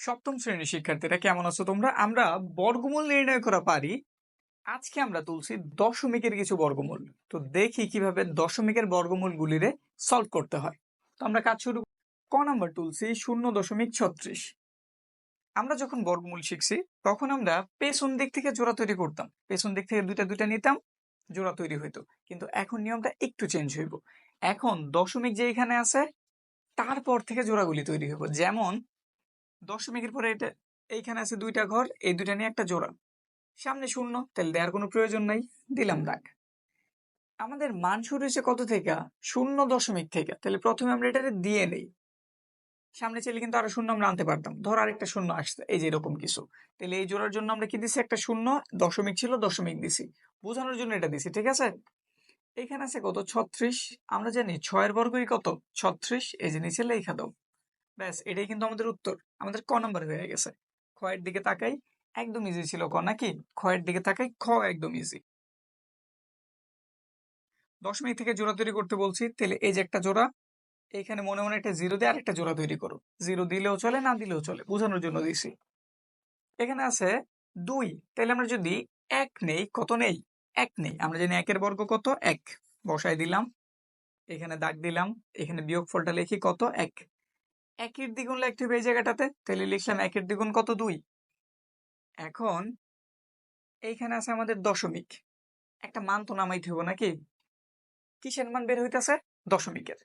সপ্তম শ্রেণির শিক্ষার্থীরা কেমন আছো তোমরা? আমরা বর্গমূল নির্ণয় করা পারি। আজকে আমরা তুলছি দশমিকের কিছু বর্গমূল। তো দেখি কীভাবে দশমিকের বর্গমূল গুলিরে সলভ করতে হয়। তো আমরা কাজ শুরু ক নাম্বার তুলছি শূন্য দশমিক ছত্রিশ। আমরা যখন বর্গমূল শিখছি, তখন আমরা পেছন দিক থেকে জোড়া তৈরি করতাম। পেছন দিক থেকে দুইটা দুইটা নিতাম, জোড়া তৈরি হইতো। কিন্তু এখন নিয়মটা একটু চেঞ্জ হইব। এখন দশমিক যে এখানে আছে, তারপর থেকে জোড়াগুলি তৈরি হইব। যেমন দশমিকের পরে এটা, এইখানে আছে দুইটা ঘর, এই দুইটা নিয়ে একটা জোড়া। সামনে শূন্য, তাহলে দেওয়ার কোনো প্রয়োজন নাই, দিলাম দাগ আমাদের মান শুরু হয়েছে কত থেকে? শূন্য দশমিক থেকে। তাহলে প্রথমে আমরা এটাকে দিয়ে নেই। সামনে চাইলে কিন্তু আরও শূন্য আমরা আনতে পারতাম। ধর আরেকটা শূন্য আসছে, এই যে এরকম কিছু। তাহলে এই জোড়ার জন্য আমরা কি দিছি? একটা শূন্য, দশমিক ছিল, দশমিক দিছি। বোঝানোর জন্য এটা দিছি, ঠিক আছে? এখানে আছে কত? ছত্রিশ। আমরা জানি ছয়ের বর্গই কত? ছত্রিশ। এই যে নিচে লেখা দাও। ব্যাস, এটাই কিন্তু আমাদের উত্তর। আমাদের ক নাম্বার হয়ে গেছে। খয়ের দিকে তাকাই, একদম ইজি ছিল ক, নাকি? খয়ের দিকে তাকাই, খ একদম ইজি দশমিক থেকে জোড়া তৈরি করতে বলছি, তাহলে এই যে একটা জোড়া, এখানে মনে মনে একটা জিরো দিয়ে আরেকটা জোড়া তৈরি করো। জিরো দিলেও চলে, না দিলেও চলে, বোঝানোর জন্য দিছি। এখানে আছে দুই, তাহলে আমরা যদি এক নেই, কত নেই? এক নেই, আমরা জানি একের বর্গ কত? এক। বসাই দিলাম, এখানে দাগ দিলাম, এখানে বিয়োগ ফলটা লিখি কত? এক। একের দ্বিগুণ লিখতে হবে এই জায়গাটাতে তাহলে লিখলাম একের দ্বিগুণ কত? দুই। এখন এইখানে আছে আমাদের দশমিক। একটা মান তো নামাইতে হবে নাকি? কিসের মান বের হইতেছে? দশমিকের।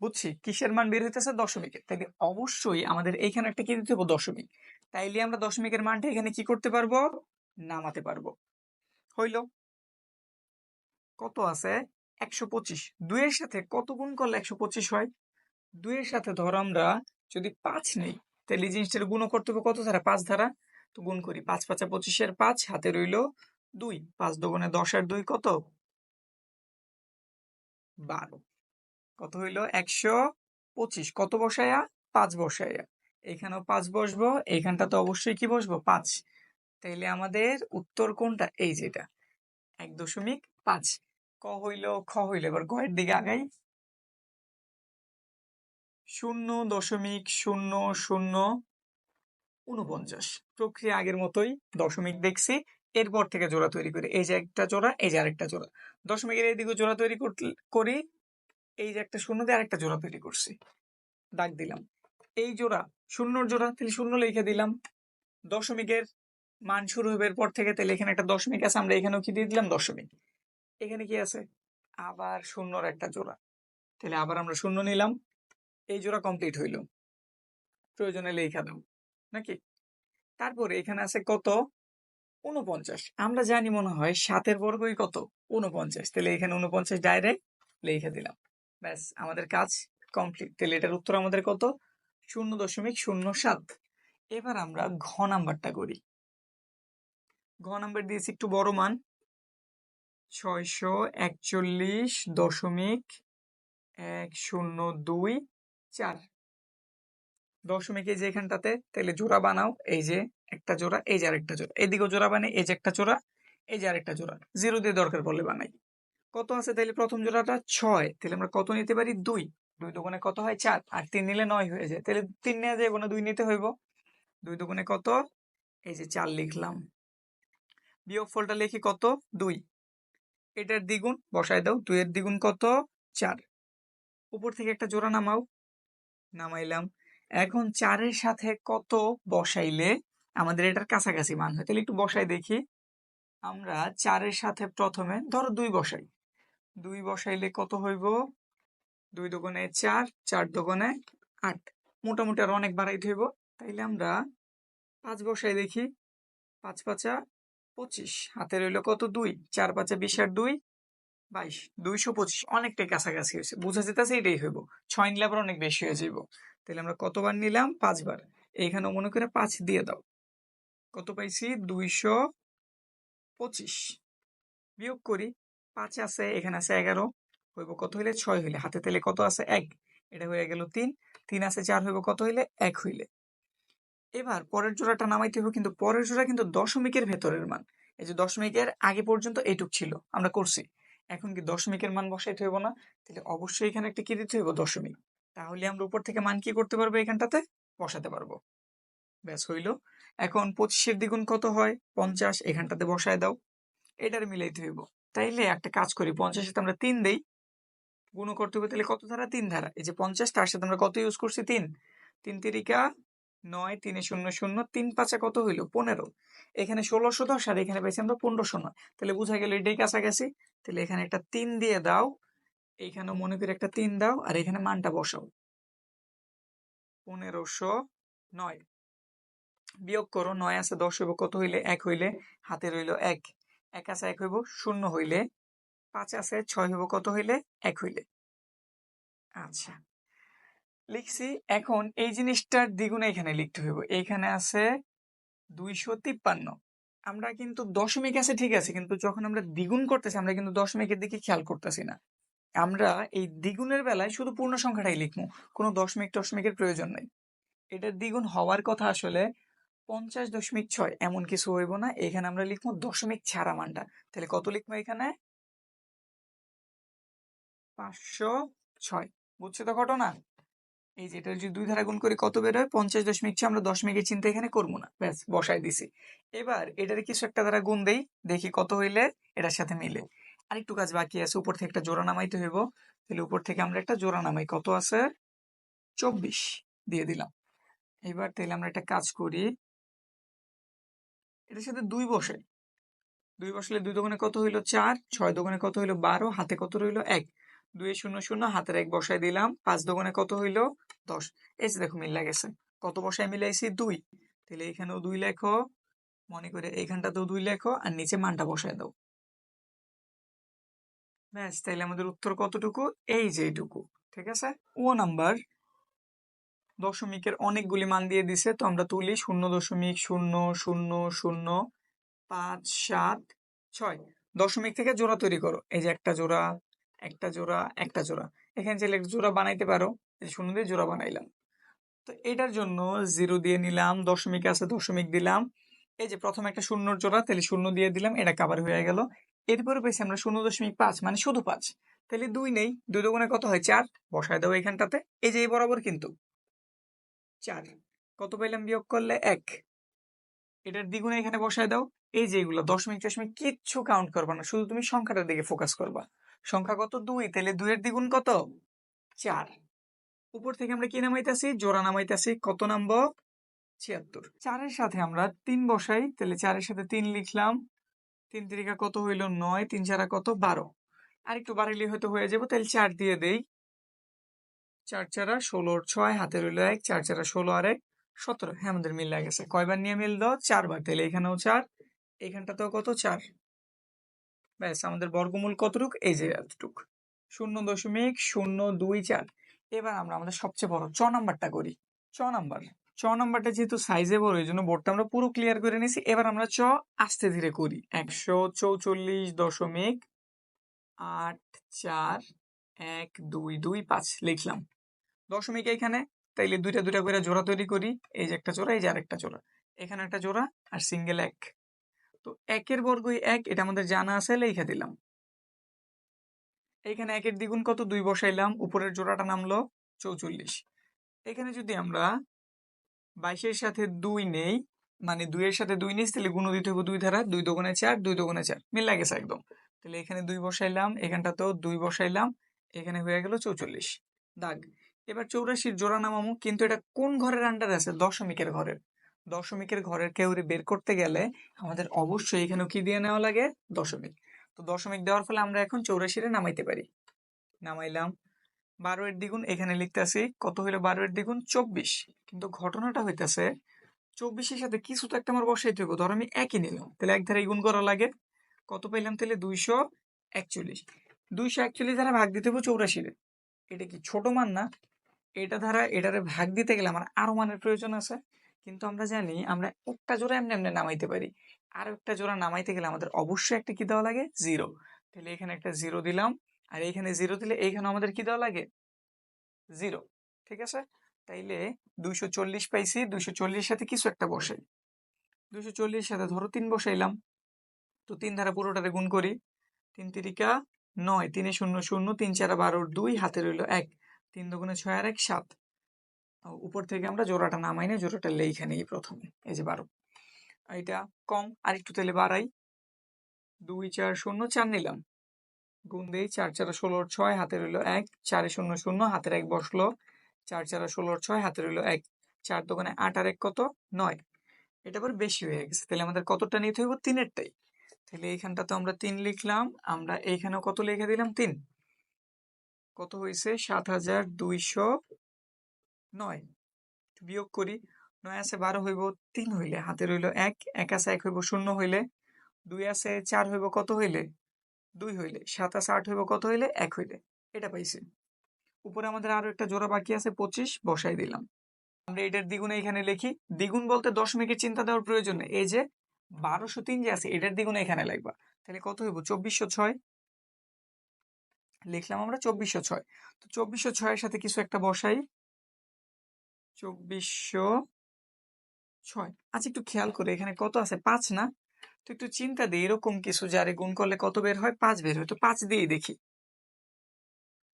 বুঝছি? কিসের মান বের হইতেছে? দশমিকের। তাইলে অবশ্যই আমাদের এইখানে একটা কি দিতে হবে দশমিক। তাইলে আমরা দশমিকের মানটা এখানে কি করতে পারব? নামাতে পারব। হইল। কত আছে? একশো পঁচিশ। দুইয়ের সাথে কত গুণ করলে একশো পঁচিশ হয়? দুইয়ের সাথে ধর আমরা যদি পাঁচ নেই, তাহলে এই জিনিসটার গুণ করতে হবে কত ধারা? পাঁচ ধারা। তো গুণ করি, পাঁচ পাঁচা পঁচিশের পাঁচ, হাতে রইল দুই। পাঁচ দোকানে দশ আর দুই কত? বারো। কত হইল? একশো পঁচিশ। কত বসায়া? পাঁচ বসায়া। এখানেও পাঁচ বসবো, এইখানটা তো অবশ্যই কি বসবো? পাঁচ। তাইলে আমাদের উত্তর কোনটা? এই যেটা। এক দশমিক পাঁচ। ক হইল? খ হইল। এবার গয়ের দিকে আগাই। শূন্য দশমিক শূন্য শূন্য উনপঞ্চাশ প্রক্রিয়া আগের মতোই দশমিক দেখছি, এরপর থেকে জোড়া তৈরি করি। এই যে একটা জোড়া, এই যে আরেকটা জোড়া। দশমিকের এইদিকে জোড়া তৈরি করি, এই যে একটা শূন্য দিয়ে আরেকটা জোড়া তৈরি করছি। দাগ দিলাম। এই জোড়া, শূন্যর জোড়া, তাহলে শূন্য লিখে দিলাম। দশমিকের মান শুরু হবে এরপর থেকে, তাহলে এখানে একটা দশমিক আছে, আমরা এখানেও কি দিয়ে দিলাম? দশমিক। এখানে কি আছে? আবার শূন্যর একটা জোড়া। তাহলে আবার আমরা শূন্য নিলাম। এই জোড়া কমপ্লিট হইল। প্রয়োজনে লেখা দাও, নাকি? তারপরে এখানে আছে কত? উনপঞ্চাশ আমরা জানি মনে হয় সাতের বর্গই কত? উনপঞ্চাশ তাহলে এখানে উনপঞ্চাশ ডাইরেক্ট লিখে দিলাম। ব্যাস, আমাদের কাজ কমপ্লিট তাহলে এটার উত্তর আমাদের কত? শূন্য দশমিক শূন্য সাত। এবার আমরা ঘ নাম্বারটা করি। ঘ নাম্বার দিয়েছি একটু বড় মান। ছয়শো একচল্লিশ দশমিক এক শূন্য দুই চার। দশমিক যে এখানটাতে তাহলে জোড়া বানাও, এই যে একটা জোড়া, এই যে আরেকটা জোড়া। এদিকেও জোড়া বানাই, এই যে একটা জোড়া, এই যে আরেকটা জোড়া। জিরো দিয়ে দরকার পড়লে বানাই। কত আছে তাহলে প্রথম জোড়াটা? ছয়। তাহলে আমরা কত নিতে পারি? দুই। দুই দোকানে কত হয়? চার। আর তিন নিলে নয় হয়ে যায়। তাহলে তিন নেওয়া যায় না দুই নিতে হইব। দুই দোকানে কত? এই যে চার লিখলাম। বিয়োগ ফলটা লিখি কত? দুই। এটার দ্বিগুণ, বসায় দাও। দুইয়ের দ্বিগুণ কত? চার। উপর থেকে একটা জোড়া নামাও। নামাইলাম। এখন চারের সাথে কত বসাইলে? আমাদের এটার কাছাকাছি মান হয়। তাহলে একটু বসাই দেখি। আমরা চারের সাথে প্রথমে ধরো দুই বসাই। দুই বসাইলে কত হইব? দুই দোকানে চার চার দোকানে আট। মোটামুটি আর অনেক বাড়াইতে হইব। তাইলে আমরা পাঁচ বসাই দেখি। পাঁচ পাঁচা পঁচিশ। হাতে রইল কত? দুই। চার পাঁচা বিশ আর দুই। বাইশ, দুইশো পঁচিশ, অনেকটাই কাছাকাছি হয়েছে। বোঝা যেতেছে এটাই হইব। ছয় নিলে আবার অনেক বেশি হয়ে যাইব। তাহলে আমরা কতবার নিলাম? পাঁচবার। এইখানে মনে করে পাঁচ দিয়ে দাও। কত পাইছি? দুইশো পঁচিশ। বিয়োগ করি, পাঁচ আছে, এখানে আছে এগারো। হইব কত হইলে? ছয় হইলে। হাতে তেলে কত আছে? এক। এটা হয়ে গেল তিন। তিন আছে, চার হইব কত হইলে? এক হইলে। এবার পরের জোড়াটা নামাইতে হবে কিন্তু পরের জোড়া কিন্তু দশমিকের ভেতরের মান। এই যে দশমিকের আগে পর্যন্ত এইটুক ছিল। আমরা করছি। এখন কি দশমিকের মান বসাইতে হইব না? তাহলে অবশ্যই এখানে একটা কি দিতে হইব? দশমিক। তাহলে আমরা উপর থেকে মান কি করতে পারব এখানটাতে? বসাতে পারব। ব্যাস হইল। এখন পঁচিশের দ্বিগুণ কত হয়? পঞ্চাশ। এখানটাতে বসায় দাও। এটার মিলাইতে হইব। তাইলে একটা কাজ করি পঞ্চাশ সাথে আমরা তিন দেই। গুণ করতে হবে তাহলে কত ধারা? তিন ধারা। এই যে পঞ্চাশ, তার সাথে আমরা কত ইউজ করছি? তিন। তিন তিরিকা নয়, তিনে শূন্য শূন্য, তিন পাঁচে কত হইল? পনেরো। এখানে ষোলোশো দশ আর এখানে পেয়েছি আমরা পনেরোশো নয়। তাহলে বোঝা গেল এটাই কাছাকাছি। তাহলে এখানে একটা তিন দিয়ে দাও। এইখানে মনে করে একটা তিন দাও আর এখানে মানটা বসাও। পনেরোশো নয়। বিয়োগ করো, নয় আছে দশ হইব, কত হইলে? এক হইলে? হাতে রইল এক। এক আছে এক হইব, শূন্য হইলে? পাঁচ আছে ছয় হইব, কত হইলে? এক হইলে। আচ্ছা। লিখছি। এখন এই জিনিসটার দ্বিগুণে এখানে লিখতে হইব। এইখানে আছে দুইশো তিপ্পান্ন। আমরা কিন্তু দশমিক আছে, ঠিক আছে, কিন্তু যখন আমরা দ্বিগুণ করতেছি, আমরা কিন্তু দশমিকের দিকে খেয়াল করতেছি না। আমরা এই দ্বিগুণের বেলায় শুধু পূর্ণ সংখ্যাটাই লিখব। কোনো দশমিক টশমিকের প্রয়োজন নেই। এটার দ্বিগুণ হওয়ার কথা আসলে পঞ্চাশ দশমিক ছয় এমন কিছু হইব না। এখানে আমরা লিখব দশমিক ছাড়া মানটা। তাহলে কত লিখব এখানে? পাঁচশো ছয়। বুঝছ তো ঘটনা? এই যে এটা যদি দুই ধারা গুণ করে কত বেরোয় পঞ্চাশ দশমিক ছয়, আমরা দশমিকের চিন্তা এখানে করব না। ব্যাস বসাই দিছি। এবার এটার কিছু একটা ধারা গুণ দেই, দেখি কত হইলে এটার সাথে মিলে। আরেকটু কাজ বাকি আছে, উপর থেকে একটা জোড়া নামাইতে হইব। তাহলে উপর থেকে আমরা একটা জোড়া নামাই। কত আছে? চব্বিশ দিয়ে দিলাম। এবার তাহলে আমরা একটা কাজ করি। এটার সাথে দুই বসে দুই বসলে দুই দোকানে কত হইল? চার। ছয় দোকানে কত হইল? বারো। হাতে কত রইল? এক। দুই শূন্য শূন্য হাতের এক বসাই দিলাম। পাঁচ দোকানে কত হইল? দশ। এই যে দেখো মিল গেছে কত বসায় মিলাইছি? দুই। তাহলে এখানেও দুই লেখো। মনে করে এইখানটাতেও দুই লেখো আর নিচে মানটা বসায় দাও। ব্যাস তাইলে আমাদের উত্তর কতটুকু? এই যে এইটুকু, ঠিক আছে? ও নাম্বার দশমিকের অনেকগুলি মান দিয়ে দিছে। তো আমরা তুলি শূন্য দশমিক শূন্য শূন্য শূন্য পাঁচ সাত ছয়। দশমিক থেকে জোড়া তৈরি করো। এই যে একটা জোড়া একটা জোড়া একটা জোড়া। এখানে চাইলে জোড়া বানাইতে পারো। শূন্য দিয়ে জোড়া বানাইলাম। তো এটার জন্য জিরো দিয়ে নিলাম, দশমিক আছে, দশমিক দিলাম। এই যে প্রথমে একটা শূন্যর জোড়া, তাহলে শূন্য দিয়ে দিলাম, এটা কাবার হয়ে গেল। এরপরে পেয়েছি আমরা শূন্য দশমিক পাঁচ মানে শুধু পাঁচ। তাহলে দুই নেই, দুই দোকানে কত হয়? চার। বসায় দাও এখানটাতে। এই যে এই বরাবর কিন্তু। চার। কত পাইলাম বিয়োগ করলে? এক। এটার দ্বিগুণে এখানে বসায় দাও। এই যে এগুলো, দশমিক দশমিক কিচ্ছু কাউন্ট করবা না। শুধু তুমি সংখ্যাটার দিকে ফোকাস করবা। সংখ্যা কত? দুই। তাহলে দুইয়ের দ্বিগুণ কত? চার। উপর থেকে আমরা কি নামাইতেছি? জোড়া নামাইতেছি। কত নামবো ছিয়াত্তর। চারের সাথে আমরা তিন বসাই। তাহলে চারের সাথে তিন লিখলাম। তিন তিরিকা কত হইল? নয়। তিন চারা কত? বারো। আর একটু বাড়াইলে হয়তো হয়ে যাব। তাহলে চার দিয়ে দেই। চার চারা ষোলোর ছয়, হাতে রইল এক। চার চারা ষোলো আর এক, সতেরো। হ্যাঁ আমাদের মিল গেছে। কয়বার নিয়ে মিল দাও চারবার। তাহলে এখানেও চার। এখানটাতেও কত? চার। ব্যাস, আমাদের বর্গমূল কতটুক? এই যে এতটুক। শূন্য দশমিক শূন্য দুই চার। এবার আমরা আমাদের সবচেয়ে বড় চ নাম্বারটা করি। চ নাম্বার। চ নাম্বারটা যেহেতু সাইজে বড়, এই জন্য বোর্ডটা আমরা পুরো ক্লিয়ার করে নিয়েছি। এবার আমরা চ আস্তে ধীরে করি। একশো চৌচল্লিশ দশমিক আট চার এক দুই দুই পাঁচ লিখলাম। দশমিক এখানে তাইলে দুইটা দুইটা করে জোড়া তৈরি করি। এই যে একটা জোড়া, এই যে আরেকটা জোড়া। এখানে একটা জোড়া আর সিঙ্গেল এক। তো একের বর্গই এক, এটা আমাদের জানা আছে লেখা দিলাম। এখানে একের দ্বিগুণ কত? দুই বসাইলাম, উপরের জোড়াটা নামলো চৌচল্লিশ। এখানে যদি আমরা বাইশের সাথে দুই নেই মানে দুইয়ের সাথে দুই নিস, তাহলে গুণ দিতে হবে দুই ধারা, দুই দোকানে চার, দুই দোকানে চার মিল গেছে একদম। তাহলে এখানে দুই বসাইলাম এখানটাতেও দুই বসাইলাম, এখানে হয়ে গেল চৌচল্লিশ। দাগ। এবার চৌরাশির জোড়া নামামো, কিন্তু এটা কোন ঘরের আন্ডার আছে? দশমিকের ঘরের। দশমিকের ঘরের কেউরে বের করতে গেলে আমাদের অবশ্যই এখানেও কি দিয়ে নেওয়া লাগে? দশমিক। তো দশমিক দেওয়ার ফলে আমরা এখন চৌরাশিরে নামাইতে পারি। নামাইলাম। বারো এর দ্বিগুণ এখানে লিখতেছি। কত হইল বারো এর দ্বিগুণ? চব্বিশ। কিন্তু ঘটনাটা হইতেছে, চব্বিশের সাথে কিছু তো একটা আমার বসাইতে হবে ধর আমি একই নিলাম। তাহলে এক ধারে গুণ করা লাগে। কত পাইলাম তাহলে? দুইশো একচল্লিশ। দুইশো একচল্লিশ ধারা ভাগ দিতে হবে চৌরাশিরে। এটা কি ছোট মান না? এটা ধারা এটারে ভাগ দিতে গেলে আমার আরও মানের প্রয়োজন আছে। কিন্তু আমরা জানি আমরা একটা জোড়া এমনি এমনি নামাইতে পারি। আর একটা জোড়া নামাইতে গেলে আমাদের অবশ্যই একটা কি দেওয়া লাগে? জিরো তাহলে এখানে একটা জিরো দিলাম। আর এইখানে জিরো দিলে এইখানে আমাদের কি দেওয়া লাগে? জিরো ঠিক আছে? তাইলে দুইশো চল্লিশ পাইছি। দুইশো চল্লিশ সাথে কিছু একটা বসে দুইশো চল্লিশ সাথে ধরো তিন বসাইলাম। তো তিন ধারা পুরোটারে গুণ করি। তিন তিরিকা নয়, তিনে শূন্য শূন্য, তিন চার বারোর দুই, হাতে রইল এক। তিন দুগুণে ছয় আর এক, সাত। উপর থেকে আমরা জোড়াটা নামাই না, জোড়াটা লেখা নেই প্রথমে। এই যে বারো। এটা কম আর একটু তাহলে বাড়াই। দুই, চার, শূন্য, চার নিলাম। গুণ দেই, চার, চারা ষোলোর ছয় হাতে রইল এক। চারে শূন্য শূন্য, হাতের এক বসল। চার, চারা ষোলোর ছয় হাতে রইল এক। চার দোকানে আট আর এক কত? নয়। এটা আবার বেশি হয়ে গেছে। তাহলে আমাদের কতটা নিতে হইব? তিনেরটাই। তাহলে এইখানটা তো আমরা তিন লিখলাম। আমরা এইখানেও কত লিখে দিলাম? তিন। কত হয়েছে সাত হাজার দুইশো নয়। বিয়োগ করি। নয় আছে বারো হইব তিন হইলে, হাতে রইল এক এক আছে এক হইব শূন্য হইলে, দুই আছে চার হইব কত হইলে, দুই হইলে, সাত আছে আট হইব কত হইলে, এক হইলে। এটা পাইছি। উপরে আমাদের আরও একটা জোড়া বাকি আছে, পঁচিশ, বসাই দিলাম। আমরা এটার দ্বিগুণে এখানে লিখি, দ্বিগুণ বলতে দশমিকের চিন্তা দেওয়ার প্রয়োজন নেই। এই যে বারোশো তিন যে আছে, এটার দ্বিগুণ এখানে লাগবা। তাহলে কত হইব? চব্বিশশো ছয়। লিখলাম আমরা চব্বিশশো ছয়। তো চব্বিশশো ছয়ের সাথে কিছু একটা বসাই। চব্বিশশো ছয়। আচ্ছা একটু খেয়াল করে, এখানে কত আছে? পাঁচ না? তো একটু চিন্তা দিই, এরকম কিছু যারে গুণ করলে কত বের হয়? পাঁচ বের হয়। তো পাঁচ দিয়েই দেখি।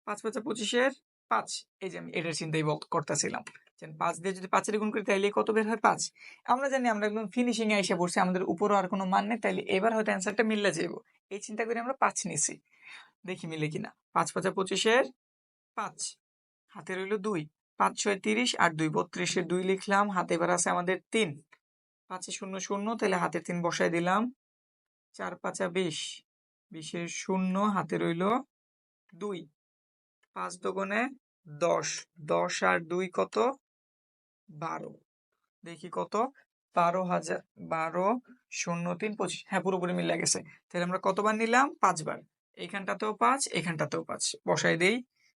পাঁচ পাঁচা পঁচিশের পাঁচ। এই যে আমি এটার চিন্তাই করতেছিলাম পাঁচ দিয়ে যদি পাঁচের গুণ করি, তাইলে কত বের হয়? পাঁচ। আমরা জানি আমরা একদম ফিনিশিং এ এসে পড়ছি, আমাদের উপরও আর কোনো মান নেই, তাইলে এবার হয়তো অ্যান্সারটা মিললে যাব এই চিন্তা করে আমরা পাঁচ নিছি। দেখি মিলে কিনা। পাঁচ পাঁচা পঁচিশের পাঁচ। হাতে রইল দুই। পাঁচ ছয় তিরিশ আর দুই বত্রিশের দুই লিখলাম, হাতে এবার আছে আমাদের তিন। পাঁচে শূন্য শূন্য, তাহলে হাতে তিন বসাই দিলাম। চার পাঁচা বিশ বিশের শূন্য, হাতে রইল দুই। পাঁচ দোকানে দশ দশ আর দুই কত? বারো। দেখি কত? বারো হাজার, বারো শূন্য তিন পঁচিশ। হ্যাঁ পুরোপুরি মিলে গেছে। তাহলে আমরা কতবার নিলাম? পাঁচবার। এইখানটাতেও পাঁচ, এখানটাতেও পাঁচ। বসাই দেই।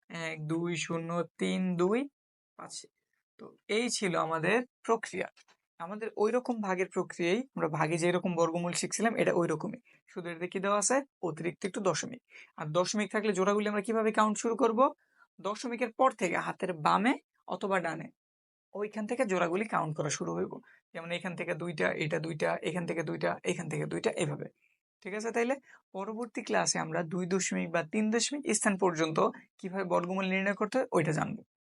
এক, দুই, শূন্য, তিন, দুই। পাঁচ তো এই ছিল আমাদের প্রক্রিয়া। আমাদের ওই রকম ভাগের প্রক্রিয়াই আমরা ভাগে যে রকম বর্গমূল শিখছিলাম, এটা ওই রকমই শুধু এটাতে কি দেওয়া আছে? অতিরিক্ত একটু দশমিক। আর দশমিক থাকলে জোড়াগুলি আমরা কীভাবে কাউন্ট শুরু করব? দশমিকের পর থেকে হাতের বামে অথবা ডানে ওইখান থেকে জোড়াগুলি কাউন্ট করা শুরু হইব। যেমন এখান থেকে দুইটা, এটা দুইটা, এখান থেকে দুইটা, এখান থেকে দুইটা, এভাবে। ঠিক আছে তাইলে? পরবর্তী ক্লাসে আমরা দুই দশমিক বা তিন দশমিক স্থান পর্যন্ত কীভাবে বর্গমূল নির্ণয় করতে হয়, ওইটা জানব।